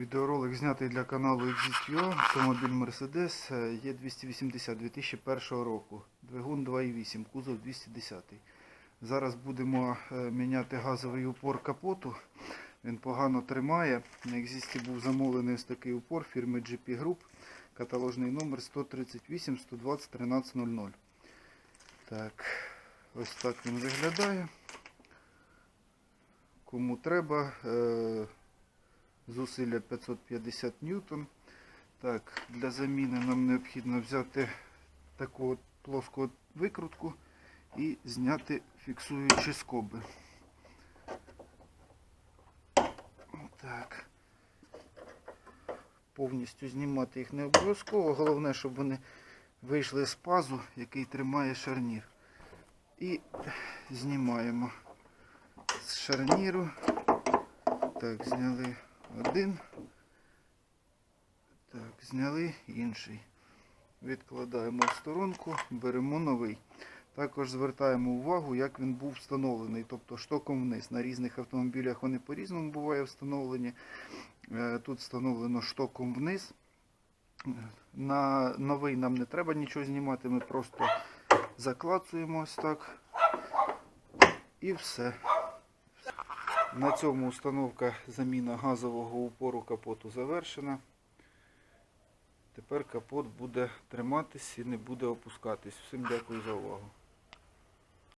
Відеоролик знятий для каналу Exit.ua, автомобіль Mercedes е 280 2001 року. Двигун 2.8, кузов 210. Зараз будемо е, міняти газовий упор капоту. Він погано тримає. На Exist був замовлений ось такий упор фірми GP Group. Каталожний номер 138 120 1300. Так, ось так він виглядає. Кому треба. е, зусилля 550 ньютон. Так, для заміни нам необхідно взяти таку от плоску викрутку і зняти фіксуючі скоби. Так. Повністю знімати їх не обов'язково. Головне, щоб вони вийшли з пазу, який тримає шарнір. І знімаємо з шарніру. Так, зняли один. Так, зняли інший. Відкладаємо в сторонку, беремо новий. Також звертаємо увагу, як він був встановлений, тобто штоком вниз. На різних автомобілях вони по-різному буває встановлені. Е, Тут встановлено штоком вниз. На новий нам не треба нічого знімати, ми просто заклацуємо ось так. І все. На цьому установка заміна газового упору капоту завершена. Тепер капот буде триматись і не буде опускатись. Всім дякую за увагу.